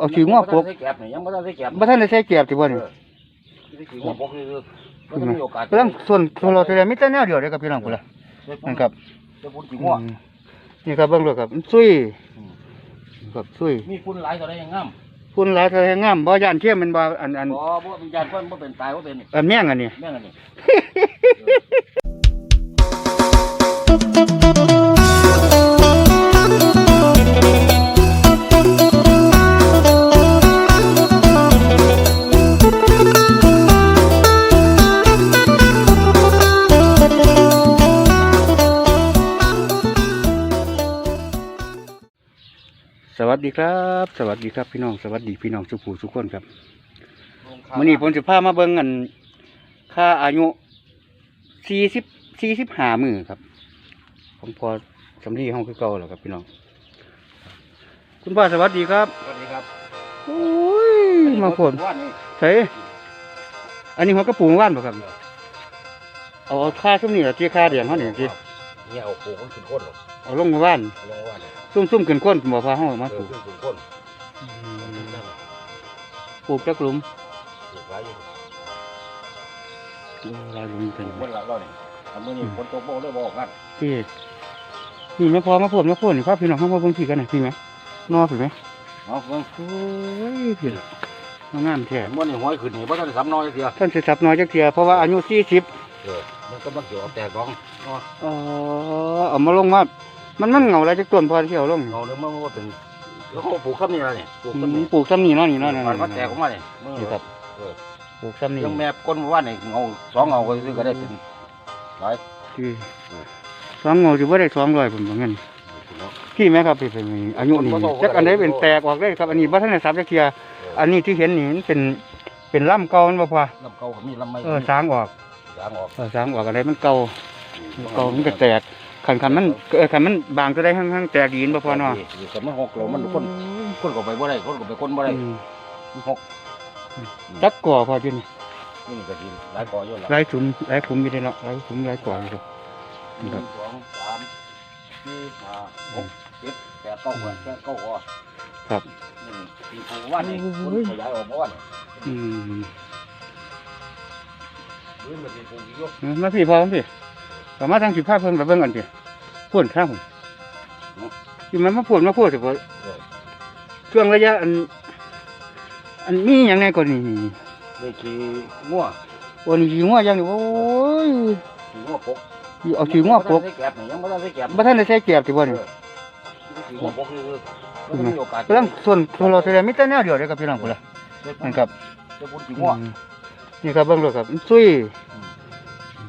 เอาขี้ง้อปกใส่แกบนี่ยังบ่ทันใส่แกบบ่ทันได้ใส่เกียบติบ่นี่เออใส่ขี้ง้อปกนี่คือบ่ทันมีโอกาสเรื่องส่วนส่วนเราแสดงมีแต่แนวเดียวเด้อครับพี่น้องพุ่นล่ะใส่ปุ่นั่นครับใส่ปุ่นขี้ง้ออืมนี่ครับเบิ่งเลยครับมันซุยอืมครับซุยมีฝุ่นหลายเท่าใดยังงามพุ่นหลายเท่าแห่งงามบ่ย่านเทียมมันบ่อันอันบ่บ่วิญญาณเพิ่นบ่เป็นตายบ่เป็นอันแม่งอันนี้แม่งอันนี้ สวัสดีครับ สวัสดีครับพี่น้องสวัสดีพี่น้องสุขูทุกคนครับมื้อนี้ผมจะพามาเบิ่งอันค่าอายุ40 45มื้อครับของพอสำลีห้องคือเก่าแล้วครับพี่น้อง คุณพ่อสวัสดีครับสวัสดีครับโอ้ยมาผลว่านนี่ใส่อันนี้หัวกระปูเมื่อว่านบ่ครับเอาเอาค่าซุ่มนี่เหรอที่ค่าเดียงเขานี่ที่ เนี่ยเอาโคมันขึ้นก้นหรอกเอาลงเมื่อว่านเอาลงว่านเนี่ยซุ่มซุ่มๆขึ้นก้นบ่พาเฮามาเอปลูอกขึ้นขึ้นก้นนั่นน่ะปลูกจักหลุมปลูกหลายอยู่โอ้หลายหลุมปเป็ลูนกเมื่อหลังเราเนี่ยทำมื้อนี้ฝนตกบ่เลยบ่ออกกันที่นี่ไม่พอมาพูดมาพูดนี่พาพี่น้องเข้ามาเบิ่งพี่กันหน่อยพี่ไหมนอพี่ไหมเอาเบิ่งโอ้ยพี่น้องงามแท้มื้อนี้ห้อยขึ้นนี่บ่ทันได้สำน้อยเสียท่านสิสับน้อยจักเทียเพราะว่าอายุ40 เออมันก็มันเกี่ยวกับแตกร้องเนาะเออเอามาลงมา มันมันเหงาอะไรจักต้นพอที่เอาลงเงาเนี่ยมันบ่ถึงแล้วเขาปลูกครับนี่ล่ะนี่ปลูกอืครับมนี่ปลูกซ้ำนี่เนาะนี่เนาะนั่นมันก็แตกออกๆมานี่มือนี่ครับเออปลูกซ้ำนี่ยังแม่ก้นว่านี่เงาสองเงาก็ซื้อก็ได้เป็นหลายที่สองเงาสิบ่ได้200ผมว่างั้นเนาะพี่แม่ครับพี่เป็นอายุนี่จักอันใดเป็นแตกออกเลยครับ อันนี้บ่ทันได้สับจักเทียอันนี้ที่เห็นนี่มันเป็นเป็นลำเก่ามันบ่พอลำเก่าก็มีลำไม้เออสร้างออก สางออกเออสร้างออกอะไรมันเก่าเก่ามันก็แตกคันคันมันเออคันมันบางตัวได้ข้างๆแตกดีนบ่พอเนาะอยู่กับมันหกแล้วมันคนคนก็ไปบ่ได้คนก็ไปคนบ่ได้อืมมันหกจักก่อพอจุนี่นี่ก็สิหลายกออยู่ล่ะหลายถุงหลายถุงอยู่ได้เนาะหลายถุงหลายก่ออยู่หนึ่งสองสามสี่ห้าหกเจ็ดแปดเก้าแปดเก้าคอครับนี่ที่ปลูกว่านี่คนขยายออกมาว่านี่อืมพื้น มันสิปลูกอีกอยู่เออมาพี่พอพี่ก็มาทางสิพาเพิ่นไปเบิ่งกันพี่พ่นข้างผมที่มันมาพ่นมาพ่นสิบ่เออช่วงระยะอัน อันนี้หยังไงก่อนนี่นี่นี่ขี้งัววันนี้ขี้งัวอย่างนี้โอ้ยขี้งัวปกเอาขี้งัวปกยังบ่ทันได้แกบนี่ยังบ่ทันได้แกบบ่ทันได้ใส่เกียบติบ่นี่ขี้งัวปกนี่คือมันมีโอกาสเรื่องส่วนส่วนเราแสดงมีแต่แนวเดียวเด้อครับพี่น้องพุ่นล่ะนั่นครับจะปุ่นขี้งัวอืม นี่ครับเบิ่งเลยครับมันซุย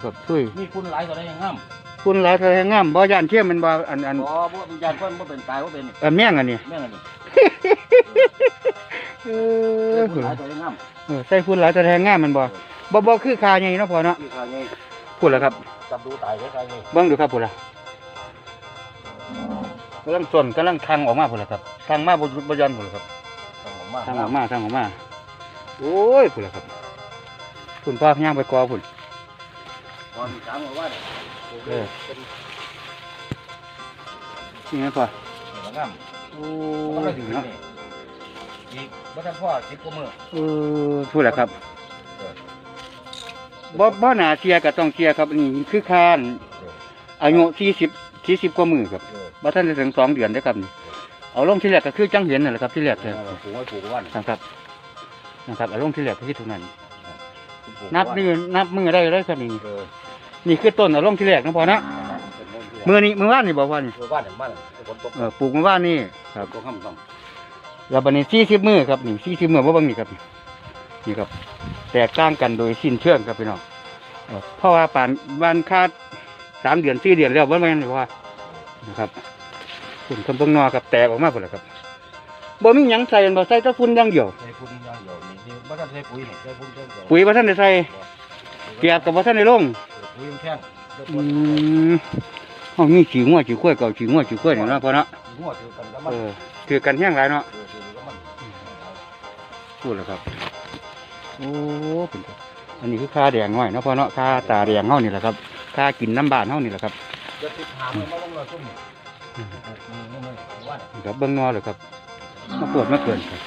ครับซุยมีฝุ่นหลายเท่าใดยังงามคุณหลายเท่าแห่งงามบ่ย่านเทียมมันบ่อันอันบ่บ่วิญญาณเพิ่นบ่เป็นตายบ่เป็นอันแม่งอันนี้แม่งอันนี้เอเอออฝุ่นหลายเท่าใดยังงามเออใส่คุณหลายเท่าแห่งงามมันบ่บ่บ่คือคาใหญ่เนาะพ่อเนาะที่ข้าใหญ่พูดแล้วครับจับดูตายได้ข้าใหญ่เบิ่งดูครับพูดละกำลังส่วนกำลังทางออกมาพูดแล้วครับทางมาบ่บ่ยันพูดแล้วครับต้องออกมาทางออกมาทางออกมาโอ้ยพูดแล้วครับ คุณพ่อย่างไปกอพุ่นก่อนถามว่าเนี่ยเออนี่ไงพ่อเป็นงามโอ้มันก็ยถึงเนาะนี่อีกบ่ทันพ่อ10กว่ามื้อเออพูดแล้วครับบ่บ่น่าเสียก็ต้องเสียครับนี่คือคานอายุสี่สิบสี่สิบกว่ามือครับเออบ่ท่านจะถึงสองเดือนได้อครับนี่เอาลงที่แรกก็คือจังเห็นนั่นแหละครับที่แรกเอเลยอปลูกไว้ปลูกวันนะครับ นะครับ เอาลงที่แรกก็คือเท่านั้นปลูก นับไว้มือนับมือได้เลยครับนี่เออนี่คือต้นเอาลงที่แรกนะพอนะเป็นต้นที่มือนี้มือว่านนี่บอกว่านี่เออบ้านเนี่ยบ้านเนี่ยฝนตกเออปลูกมือว่านนี่ครับตกค่ำต้องแล้วบัดนี้สี่สิบมือครับนี่สี่สิบมือว่าบางนี่ครับนี่ครับ แตกต่างกันโดยสิ้นเชิงครับพี่น้องเออเพราะว่าป่านบ้านคาดสามเดือนสี่เดือนแล้วว่าไม่นว่านะครับคุณคำเพิ่งนอครับแตกออกมาหมดแล้วครับบ่มีหยังใส่บ่ใส่แตะฝุ่นอย่างเดียวใช้ปุ๋ยอย่างเดียวนี่นี่ บ่ต้องใช้ปุ๋ยนี่ใช้ปุ๋ยอย่างเดียวปุ๋ยบ่ทันได้ใส่เกียบกับบ่ทันได้ลงปุ๋ยมันแข็งเดี๋ยวอืปุ๋ยมเฮามีขี้งัวขี้ข้วยเก่าขี้งัวขี้ข้วยนี่เนาะพ่อเนาะหัวถือกันกับมันเออคือกันแห้งหลายเนาะ เออถือกับมันพูดแล้วครับ โอ้เป็นครับอันนี้คือค่าแดงน้อยเนาะพ่อเนาะค่าตาแดงเฮานี่แหละครับค่ากินน้ำบานเฮานี่แหละครับเดี๋ยวติดหามมันมาลงเลยซุ่มนี่อืมปลูกนี่นี่นี่ว่าเนี่ยนี่ครับเบิ่งนอเลยครับ มาปวดมาเกินครับ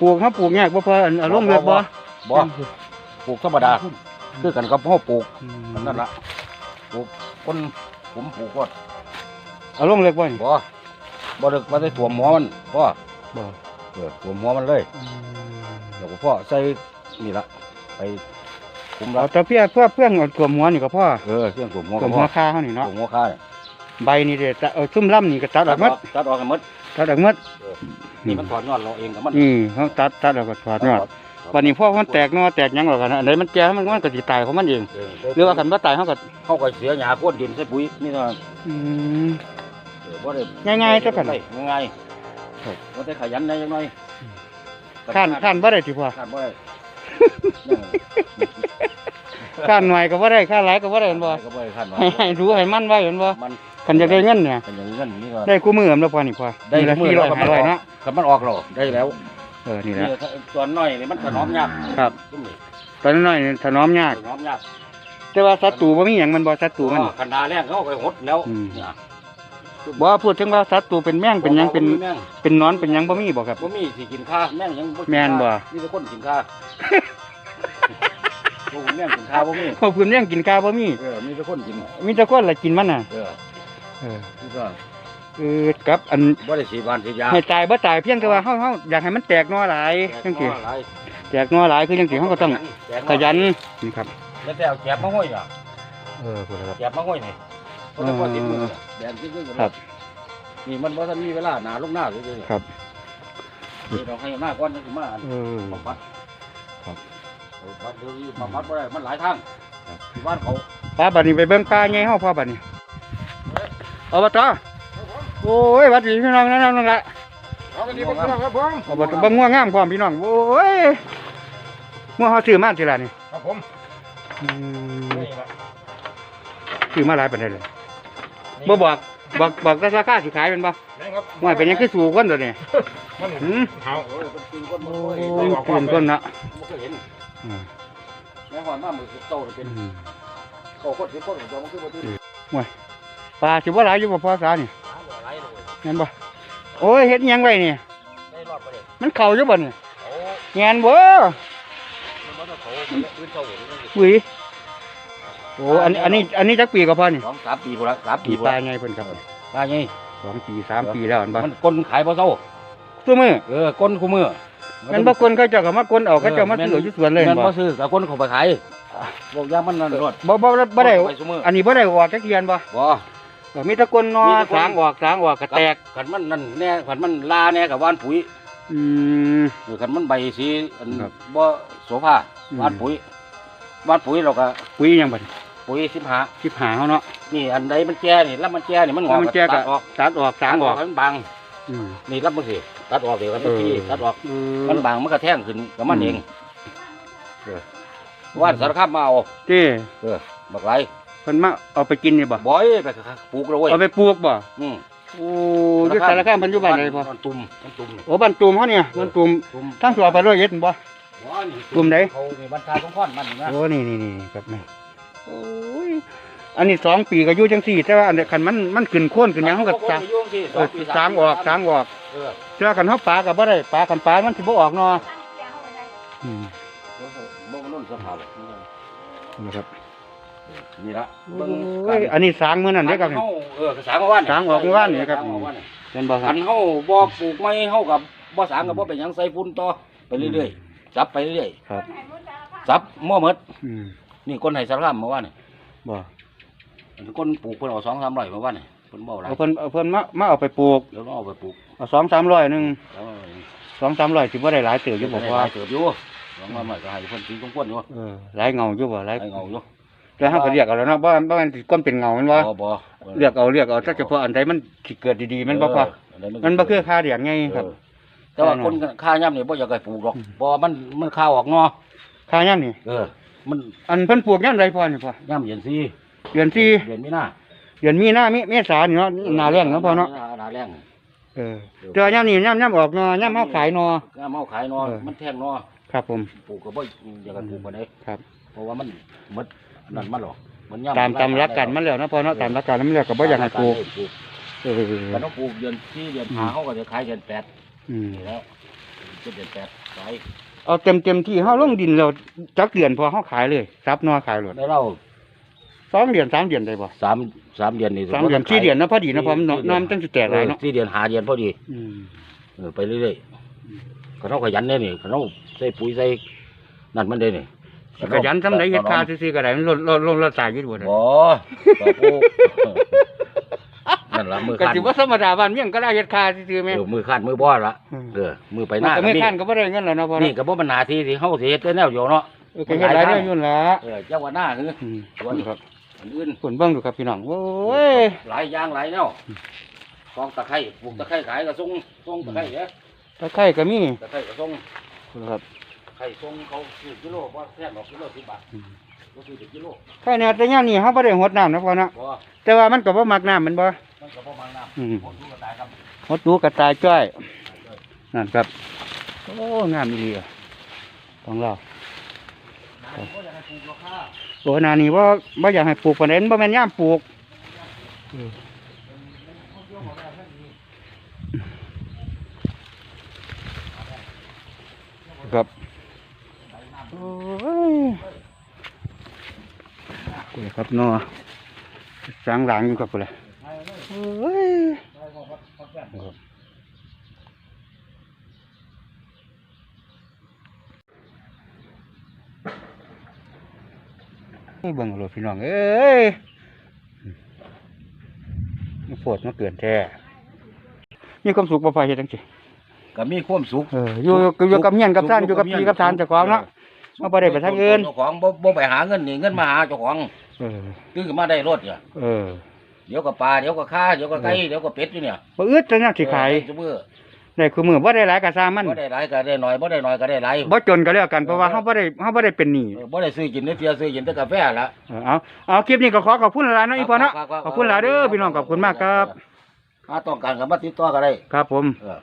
ปลูกเขาปลูกยากบ่พออันเอาลงเลือกบ่บ่ปลูกธรรมดาคือกันกับพ่อปลูกอืมนั่นละปลูกคนผมปลูกก็เอาลงเลือกบ่นี่บ่บ่ได้บ่ได้ถั่วหมอมันพ่อบ่เออถั่วหมอมันเลยอืมเดี๋ยวก็พ่อใส่นี่ละไปคุมละเอาแต่เพื่อเพื่อเพื่อนเอาตัวหัวนี่ก็พอเออเครื่องถั่วหมอตัวก็หัพ่วอคาเขานี่เนาะถั่วหมอค่าเนี่ยใบนี่เด้อเอาซุ่มล่ำนี่ก็ตัดออกหมดตัดออกให้หมด ตัดออกหมดนี่มันถอดยอดเราเองกับมันอืมเขาตัดตัดแล้วก็ถอดยอดวันนี้พอมันแตกหนอแตกหยังหรอกกันอันไหนมันแก่มันมันก็สิตายของมันเองเออหรือว่าคันบ่ตายเขาก็เขาก็เสียหญ้าโคตรดินใส่ปุ๋ยนี่เนาะอืม เออบ่ได้ง่ายๆเจ้ากันง่ายครับๆบ่ได้ขยันได้จังหน่อยข้านข้านบ่ได้ติพ่อข้านบ่ได้ ข้านหน่อยก็บ่ได้ข้านหลายก็บ่ได้เห็นบ่ก็บ่ได้ข้านว่าให้ให้รู้ให้มันไว้เห็นบ่มันคันอยากได้เงินเนี่ย เป็นอย่างนี้กันนี่ก็ได้คู่มือมันแล้วพอนี่พอได้นี่ละมือ400แล้วก็มันออก500เนาะก็มันออกแล้วได้แล้วเออนี่แหละนี่ส่วนน้อยนี่มันถนอมยากครับ ซุ่มนี่ตอนน้อยๆนี่ถนอมยาก ถนอมยากแต่ว่าศัตรูบ่มีหยังมันบ่ศัตรูมันคันดาแรงเขาก็หดแล้วอืมเนี่ยบ่พูดถึงว่าศัตรูเป็นแมงเป็นหยังเป็นแม่งเป็นหนอนเป็นหยังบ่มีบ่ครับ บ่มีสิกินข้าแม่งยังกิแม่นบ่มีแต่คนกินข้า โอ้แม่งกินข้าบ่มีพวกเพิ่นยังกินกาบ่มีเออมีแต่คนกินมีแต่คนละกินมันน่ะ เออเออนี่ก็เออกับอันบ่ได้สีบานสียาให้ตายบ่ตายเพียงแต่ว่าเฮาเฮาอยากให้มันแตกหนอหลายจังซี่หลายแตกหนอหลายคือจังซี่เฮาก็ต้องแจกขยันนี่ครับแล้วแต่เอาแจกมาห้อยอะเออพุ่นครับแจกมาห้อยนี่เพราะแต่ว่าสิบมือแดงสิบมือครับนี่มันบ่ทันมีเวลาหนาลงหน้าเลยๆครับ นี่เราให้หน้าก่อนจังสิมาเออ บำบัดครับ บำบัดเดี๋ยวนี้บำบัดบ่ได้มันหลายทางครับ ที่บ้านเขาป้าบัดนี้ไปเบิ่งปลาไงเฮาพ่อบัดนี้อบตโอ้ยหวัดดีพี่น้องนั่นนั่นละเอาไปดีบ่ครับผมอบตเบิ่งงัวงามพร้อมพี่น้องโอ้ยงัวเฮาซื้อมาทีละนี่ครับผมอืมซื้อมาหลายปานใดเลยบ่บอกบอกบอกแต่ราคาสิขายเป็นบ่นะ ครับว่าเป็นหยังคือสู่คนตัวนี้มันหืมเฮาเออเป็นปืนคนบ่โอ้เคยยได้บอกตื่นคนเนาะบ่เคยเห็นอืมแม่ฮอนมามือเก่าเป็นอืมเก่าคนสิบคนจอมันคือบ่ตื่นปลาสิบ่หลายอยู่บ่พอสานี่หาบ่หลายเลยแม่นบ่โอ้ยเฮ็ดหยังไว้นี่ได้รอดบ่ได้มันเข้าอยู่บ่นี่โอ้แงนบ่มันบ่ต้องเขาปืนเก่าเลยปุ๋ยโอ้อันอันนี้อันนี้จักปีก็พอนี่สองสามปีพุ่นละสามปีปีพุ่นปลาละไงเพิ่นครับตายไง สองปีสามปีแล้วอันบ่มันคนขายบ่เซาซุมื้อเออคนคู่มือแมันบ่คนเขาเจ้าก็มากคนเอาเขาเจ้ามาซื้ออยู่สวนเลยแม่นบ่บ่ซื้อกับคนเขาไปขายบอกยามันนั่นรถบ่บ่บ่ได้ไปซุมืออันนี้บ่ได้ออกจักเทียนบ่บ่เออมีแต่คนนอมีแต่คนสางออกสางออกก็แตก ขันมันนั่นแน่ขันมันลาแน่กับว่านปุ๋ยอืม หรือขันมันใบสีอันครับบ่โสภาอืม ว่านปุ๋ยว่านปุ๋ยเราก็ปุ๋ยหยังบัด ปุ๋ยสิบหาสิบหาเฮาเนาะนี่อันใดมันแก่นี่แล้วมันแก่นี่มันงอกมันแจกตัก็ดออกตัดออกสางออกให้มันบางอืมนี่รับมันสิตัดออกเดี๋ยวมันเออที่ตัดออกอืมันมบางมันก็แท่งขึ้นกับมันอืมเองเออว่านสารคามมาเอาเจ้เออบักไรเพิ่นมาเอาไปกินนี่บ่บ่อยไปปลูกแล้วเว้ยเอาไปปลูกบ่อืมโอ้อยู่สารคามเพิ่นอยู่บ้านใดบ่มันตุ่มมันตุ่มโอ้บ้านตูมเฮาเนี่ยบ้านตูมตุ่มทางสิเอาไปร้อยเอ็ดบ่ว้านี่ตุ่มไหนเขานี่บรรทาสงขอนมันนี่นะโอ้นี่นี่นี่ครับแม่โอ้ยอันนี้สองปีก็อยู่จังสี่ แต่ว่าอันนี้คันมันมันขึ้นโค่นขึ้นหยังเฮาก็สางยุ่งสิเออสางออกสางออกเออเสื้อกันเฮาปลาก็บ่ได้ปลากันปลามันสิบ่ออกเนาะอืมบ่นุ่นสภาพนะครับนี่ละโอ้ยอันนี้สางมื้อนั้นเด้อครับเฮาเออสางเมื่อวานสางออกเมื่อวานนี่ครับสางออกเมื่อวานนี่เป็นบ่ครัคับนเฮาบ่ปลูกไม้เฮากับบ่สางกับบ่เป็นหยังใส่ฝุ่นต่อไปเรื่อยๆจับไปเรื่อยครับๆจับมั่วหมดอืม นี่คนให้สารคามเมื่อวานนี่บ่คนปลูกเพิ่นเอา2 300เมื่อวานนี่เพิ่นบ่หลายเอาเพิ่นเอาเพิ่นมามาเอาไปปลูกเดี๋ยวเราเอาไปปลูกเอาสองสามร้อยหนึงแล้วสองสามร้อยสิบ่ได้หลายเติบอยู่บ่ได้ว่าหลายเติบอยู่สองมาใหม่ก็ให้เพิ่นกินของเพิ่นอยู่เออหลายเงาอยู่บ่หลายให้เงาอยู่แต่เฮาก็เรียกเอาแล้วเนาะบ่บ่มันสิก้นเป็นเงาแม่นบ่บ่บ่เลือกเอาเลือกเอาถ้าเฉพาะอันใดมันสิเกิดดีๆมันบ่พอมันบ่คือค่าเลี้ยงไงครับ เออแต่ว่าคนค่าย่ำนี่บ่อยากให้ปลูกหรอกเพราะว่ามันมันข้าวออกงอค่ายามนี่เออ มันอันเพิ่นปลูกยามใดพอนี่พอย่ำเย็นซีเดือนสี่เดือนมีนาเดือนมีนามิเมษานี่เนาะหน้าแล้งเนาะพอเนาะหน้าแรงเออแต่ว่ายามนี้ยามยามออกเนาะยามเฮาขายเนาะย่ำเมาขายนอเออมันแท่งนอครับผมปลูกก็บ่อยากให้ปลูกปานใดครับ เพราะว่ามันหมดนั่นมันหรอกมันย่ำตามตามหลักการมันแล้วเนาะพอเนาะตามหลักการมันแล้วก็บ่อยากให้ปลูกเออแต่ต้องปลูกเดือนที่เดือนหาเขาก็จะขายเดือนแปดอืมนี่แล้วเดือนแปดขาย เอาเต็มเต็มที่เฮาลงดินแล้วจักเดือนพอเฮาขายเลยซับนอขายเลยได้เล่าสองเดือนสามเดือนได้บ่สามสามเดือนนี่สามเดือนสี่เดือนนะพอดีนะพอมันน้ำน้ำตั้งสิแตกหลายเนาะสี่เดือนหาเดือนพอดีอืมเออไปเรื่อยๆก็ต้องขยันเนี่ยนี่ก็ต้องใส่ปุ๋ยใส่นั่นมันเลยนี่ขยันทำไดเฮ็ดคาซื่อๆก็ได้มันลดลดลดลดสายอยู่บ่ได้บ่ก็ปลูก นั่นละมือก็ขั้นสิว่าธรรมดาบ้านเมียงก็ได้เฮ็ดคาซื่อๆแม่ เออมือขั้นมือบ่อละเออมือไปหมันน้าก็ไม่นี่คันก็บ่ได้เงินแล้วเนาะพอนี่เนาะก็บ่มันหนาทีที่เฮาสิเฮ็ดแต่แนวอยู่เนาะเออก็เฮ็ดหลายเรื่องอยู่นั่นล่ะเออเจ้าว่าหน้าคืออืมสวนครับอันอื่น ฝนเบิ่งดูครับพี่น้องโอ้ย หลายอย่างหลายแนวกองตะไคร้ปลูกตะไคร้ขายก็ส่งส่งตะไคร้เด้อตะไคร้ก็มีตะไคร้ก็ส่งครับไข่ส่งเขาซื้อกิโลบ่แพงหรอกกิโล10บาทก็ซื้อเป็นกิโลไข่แน่แต่ยามนี้เฮาบ่ได้หดน้ำนะพอเนาะบ่แต่ว่ามันก็บ่มักน้ำมันบ่ มันก็บ่มังน้ำอืมผมดูกระต่ายครับหดดูกระต่ายจ้อยนั่นครับ โอ้งามอีหลีอะของเราน้ำก็อยากให้ปลูกราคาโอ้นานี่ว่าบ่อยากให้ปลูกปานใดมันบ่แม่นยามปลูก ครับโอ้ยนี่ครับเนาะสร้างหลังอยู่ครับพุ่นล่ะโอ้ยครับนี่ เบิ่งเอาโลดพี่น้อง เอ้ยมันปวดมาเกินแท้ มีความสุขบ่พอเฮ็ดจังซี่ก็มีความสุขเอออยู่อยู่อยู่กับเมียนกับท่านอยู่กับพี่กับทานเจ้าของเนาะ มาบ่ได้ไปทางอื่น เจ้าของบ่บ่ไปหาเงินนี่เงินมาหาเจ้าของเออ ตื่นขึ้นมาได้รถเนี่ยเออ เดี๋ยวก็ปลาเดี๋ยวก็ข้าเดี๋ยวก็ไก่เดี๋ยวก็เป็ดอยู่เนี่ยบ่อึดแต่เนี่ยสิขายเออซุมื้อได้คือมือบ่ได้หลายก็สร้างมันบ่ได้หลายก็ได้น้อยบ่ได้น้อยก็ได้หลายบ่จนก็แล้วกันเพราะว่าเฮาบ่ได้เฮาบ่ได้เป็นหนี้เออบ่ได้ซื้อกินได้เที่ยวซื้อกินแต่กาแฟละ เออเอาเอาคลิปนี้ก็ขอขอบคุณหลายๆเนาะอีพ่อเนาะขอบคุณหลายเด้อพี่น้องขอบคุณมากครับ ถ้าต้องการก็มาติดต่อก็ได้ ครับผม เออ